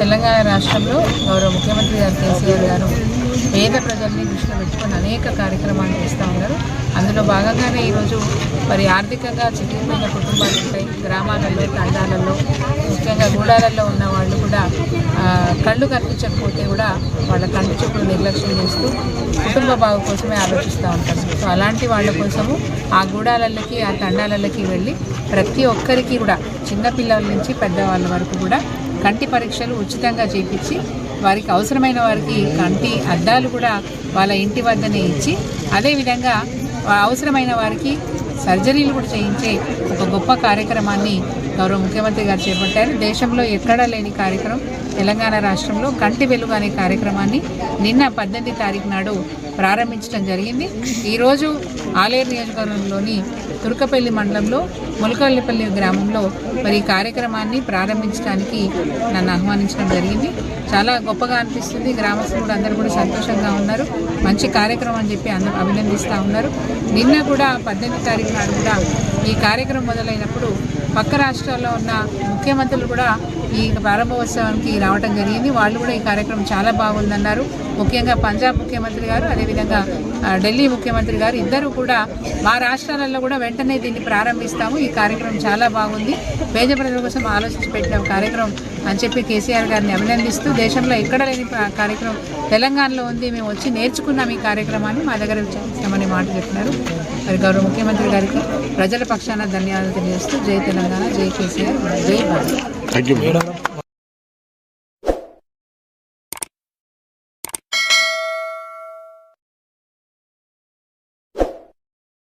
తెలంగాణ రాష్ట్రంలో గౌరవ ముఖ్యమంత్రి గారు కేసీఆర్ గారు పేద ప్రజల్ని దృష్టిలో పెట్టుకొని అనేక కార్యక్రమాలు చేస్తూ ఉన్నారు. అందులో భాగంగానే ఈరోజు మరి ఆర్థికంగా చితికిపోయిన కుటుంబాలు ఉంటాయి. గ్రామాలలో తండాలలో ముఖ్యంగా గూడాలలో ఉన్న వాళ్ళు కూడా కళ్ళు కనిపించకపోతే కూడా వాళ్ళ కంటి చూపులు నిర్లక్ష్యం చేస్తూ కుటుంబ బాగు కోసమే ఆలోచిస్తూ ఉంటారు. సో అలాంటి వాళ్ళ కోసము ఆ గూడాలకి ఆ తండాలకి వెళ్ళి ప్రతి ఒక్కరికి కూడా చిన్నపిల్లల నుంచి పెద్దవాళ్ళ వరకు కూడా కంటి పరీక్షలు ఉచితంగా చేపించి వారికి అవసరమైన వారికి కంటి అద్దాలు కూడా వాళ్ళ ఇంటి వద్దనే ఇచ్చి అదేవిధంగా అవసరమైన వారికి సర్జరీలు కూడా చేయించే ఒక గొప్ప కార్యక్రమాన్ని గౌరవ ముఖ్యమంత్రి గారు చేపట్టారు. దేశంలో ఎక్కడా లేని కార్యక్రమం తెలంగాణ రాష్ట్రంలో కంటి వెలుగు అనే కార్యక్రమాన్ని నిన్న పద్దెనిమిది తారీఖు నాడు ప్రారంభించడం జరిగింది. ఈరోజు ఆలేరు నియోజకవర్గంలోని తుర్కపల్లి మండలంలో ములకల్లిపల్లి గ్రామంలో మరి ఈ కార్యక్రమాన్ని ప్రారంభించడానికి నన్ను ఆహ్వానించడం జరిగింది. చాలా గొప్పగా అనిపిస్తుంది. గ్రామస్తులు కూడా అందరూ కూడా సంతోషంగా ఉన్నారు. మంచి కార్యక్రమం అని చెప్పి అందరూ అభినందిస్తూ ఉన్నారు. నిన్న కూడా పద్దెనిమిది తారీఖు నాడు కూడా ఈ కార్యక్రమం మొదలైనప్పుడు పక్క రాష్ట్రాల్లో ఉన్న ముఖ్యమంత్రులు కూడా ఈ ప్రారంభోత్సవానికి రావడం జరిగింది. వాళ్ళు కూడా ఈ కార్యక్రమం చాలా బాగుందన్నారు. ముఖ్యంగా పంజాబ్ ముఖ్యమంత్రి గారు అదేవిధంగా ఢిల్లీ ముఖ్యమంత్రి గారు ఇద్దరు కూడా మా రాష్ట్రాలలో కూడా వెంటనే దీన్ని ప్రారంభిస్తాము. ఈ కార్యక్రమం చాలా బాగుంది. పేద ప్రజల కోసం ఆలోచించి పెట్టిన కార్యక్రమం అని చెప్పి కేసీఆర్ గారిని అభినందిస్తూ దేశంలో ఎక్కడ లేని కార్యక్రమం తెలంగాణలో ఉంది మేము వచ్చి నేర్చుకున్నాం ఈ కార్యక్రమాన్ని. మా దగ్గర చేస్తామని మాట చెప్పినారు. మరి గౌరవ ముఖ్యమంత్రి గారికి ప్రజల పక్షాన ధన్యవాదాలు తెలియజేస్తూ జై తెలంగాణ జై కేసీఆర్ జై భారత్. Thank you.